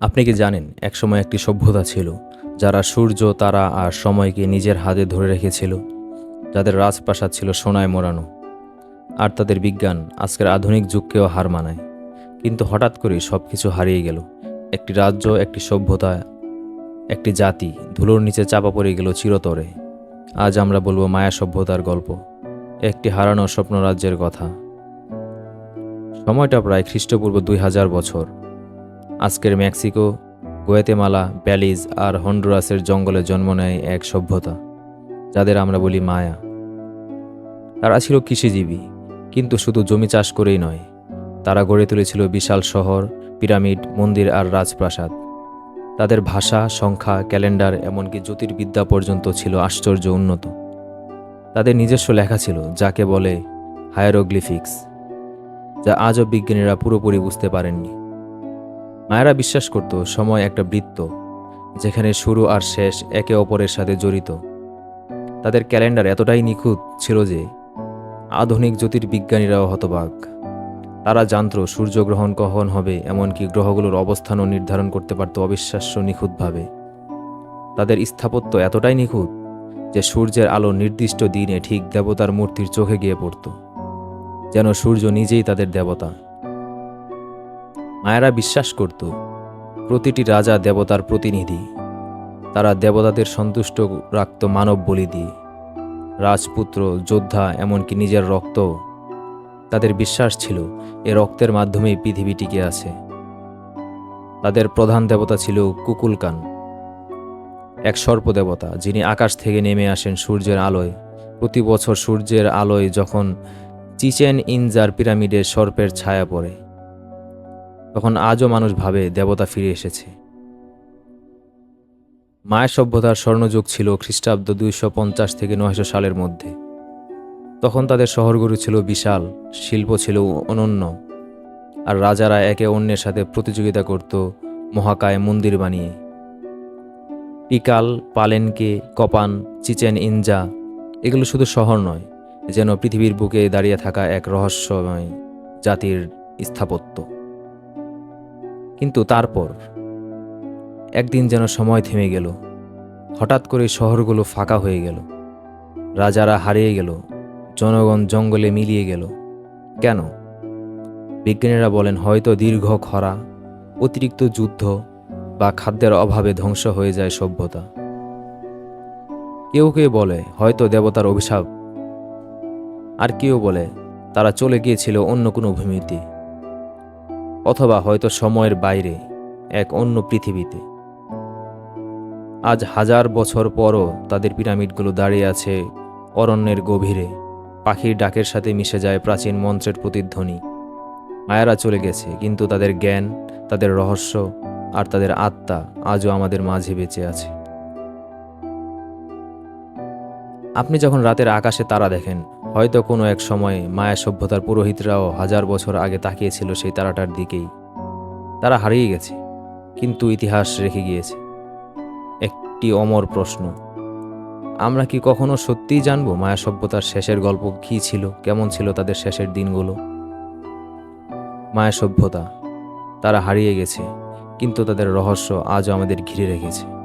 আপনি কি জানেন, একসময় একটি সভ্যতা ছিল, যারা সূর্য, তারা আর সময়কে নিজের হাতে ধরে রেখেছিল, যাদের রাজপ্রাসাদ ছিল সোনায় মোড়ানো। আর তাদের বিজ্ঞান আজকের আধুনিক যুগকেও হার মানায়। কিন্তু হঠাৎ করেই সব কিছু হারিয়ে গেল। একটি রাজ্য, একটি সভ্যতা, একটি জাতি ধুলোর নিচে চাপা পড়ে গেল চিরতরে। আজ আমরা বলব মায়া সভ্যতার গল্প, একটি হারানো স্বপ্ন রাজ্যের কথা। সময়টা প্রায় খ্রিস্টপূর্ব দুই হাজার বছর। আজকের মেক্সিকো, গোয়েতেমালা ব্যালিজ আর হন্ডুরাসের জঙ্গলে জন্ম নেয় এক সভ্যতা, যাদের আমরা বলি মায়া। তারা ছিল কৃষিজীবী, কিন্তু শুধু জমি চাষ করেই নয়, তারা গড়ে তুলেছিল বিশাল শহর, পিরামিড, মন্দির আর রাজপ্রাসাদ। তাদের ভাষা, সংখ্যা, ক্যালেন্ডার এমনকি জ্যোতির্বিদ্যা পর্যন্ত ছিল আশ্চর্য উন্নত। তাদের নিজস্ব লেখা ছিল, যাকে বলে হায়ারোগ্লিফিক্স, যা আজও বিজ্ঞানীরা পুরোপুরি বুঝতে পারেননি। মায়েরা বিশ্বাস করত, সময় একটা বৃত্ত, যেখানে শুরু আর শেষ একে অপরের সাথে জড়িত। তাদের ক্যালেন্ডার এতটাই নিখুঁত ছিল যে, আধুনিক জ্যোতির্বিজ্ঞানীরাও হতবাক। তারা জানত, সূর্যগ্রহণ কখন হবে, এমনকি গ্রহগুলোর অবস্থানও নির্ধারণ করতে পারত অবিশ্বাস্য নিখুঁতভাবে। তাদের স্থাপত্য এতটাই নিখুঁত যে, সূর্যের আলো নির্দিষ্ট দিনে ঠিক দেবতার মূর্তির চোখে গিয়ে পড়ত, যেন সূর্য নিজেই তাদের দেবতা। মায়েরা বিশ্বাস করত, প্রতিটি রাজা দেবতার প্রতিনিধি। তারা দেবতাদের সন্তুষ্ট রাখত মানব বলি দিয়ে রাজপুত্র, যোদ্ধা, এমনকি নিজের রক্ত। তাদের বিশ্বাস ছিল, এ রক্তের মাধ্যমেই পৃথিবী টিকে আছে। তাদের প্রধান দেবতা ছিল কুকুলকান। এক সর্প দেবতা, যিনি আকাশ থেকে নেমে আসেন সূর্যের আলোয়। প্রতি বছর সূর্যের আলোয় যখন চিচেন ইনজার পিরামিডের সর্পের ছায়া পড়ে তখন আজও মানুষ ভাবে দেবতা ফিরে এসেছে। মায়ের সভ্যতার স্বর্ণযুগ ছিল খ্রিস্টাব্দ দুইশো পঞ্চাশ থেকে নয়শো সালের মধ্যে। তখন তাদের শহরগুলো ছিল বিশাল, শিল্প ছিল অনন্য, আর রাজারা একে অন্যের সাথে প্রতিযোগিতা করত, মহাকায় মন্দির বানিয়ে। পিকাল, পালেনকে, কপান, চিচেন ইনজা, এগুলো শুধু শহর নয়, যেন পৃথিবীর বুকে দাঁড়িয়ে থাকা এক রহস্যময় জাতির স্থাপত্য। কিন্তু তারপর একদিন যেন সময় থেমে গেল। হঠাৎ করে শহরগুলো ফাঁকা হয়ে গেল। রাজারা হারিয়ে গেল। জনগণ জঙ্গলে মিলিয়ে গেল। কেন? বিজ্ঞানীরা বলেন, হয়তো দীর্ঘ খরা, অতিরিক্ত যুদ্ধ বা খাদ্যের অভাবে ধ্বংস হয়ে যায় সভ্যতা। কেউ কেউ বলে, হয়তো দেবতার অভিশাপ। আর কেউ বলে, তারা চলে গিয়েছিল অন্য কোনো ভূমিতে। অথবা হয়তো সময়ের বাইরে এক অন্য পৃথিবীতে। আজ হাজার বছর পরও তাদের পিরামিডগুলো দাঁড়িয়ে আছে অরণ্যের গভীরে। পাখির ডাকের সাথে মিশে যায় প্রাচীন মন্ত্রের প্রতিধ্বনি। মায়ারা চলে গেছে, কিন্তু তাদের জ্ঞান, তাদের রহস্য আর তাদের আত্মা আজও আমাদের মাঝে বেঁচে আছে। আপনি যখন রাতের আকাশে তারা দেখেন হয়তো কোনো এক সময় মায়া সভ্যতার পুরোহিতরাও হাজার বছর আগে তাকিয়েছিল সেই তারাটার দিকেই। তারা হারিয়ে গেছে, কিন্তু ইতিহাস রেখে গিয়েছে। একটি অমর প্রশ্ন। আমরা কি কখনো সত্যিই জানব মায়া সভ্যতার শেষের গল্প কী ছিল, কেমন ছিল তাদের শেষের দিনগুলো? মায়া সভ্যতা, তারা হারিয়ে গেছে, কিন্তু তাদের রহস্য আজও আমাদের ঘিরে রেখেছে।